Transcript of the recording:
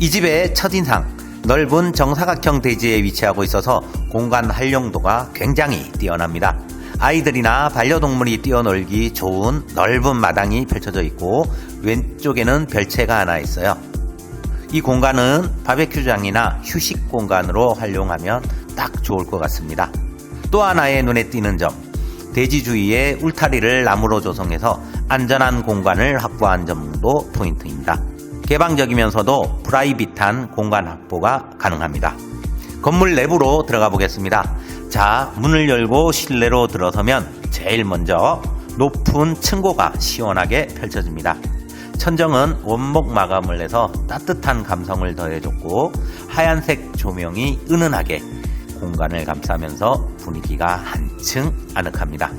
이 집의 첫인상, 넓은 정사각형 대지에 위치하고 있어서 공간 활용도가 굉장히 뛰어납니다. 아이들이나 반려동물이 뛰어놀기 좋은 넓은 마당이 펼쳐져 있고 왼쪽에는 별채가 하나 있어요. 이 공간은 바베큐장이나 휴식 공간으로 활용하면 딱 좋을 것 같습니다. 또 하나의 눈에 띄는 점, 대지 주위에 울타리를 나무로 조성해서 안전한 공간을 확보한 점도 포인트입니다. 개방적이면서도 프라이빗한 공간 확보가 가능합니다. 건물 내부로 들어가 보겠습니다. 자, 문을 열고 실내로 들어서면 제일 먼저 높은 층고가 시원하게 펼쳐집니다. 천정은 원목 마감을 해서 따뜻한 감성을 더해줬고 하얀색 조명이 은은하게 공간을 감싸면서 분위기가 한층 아늑합니다.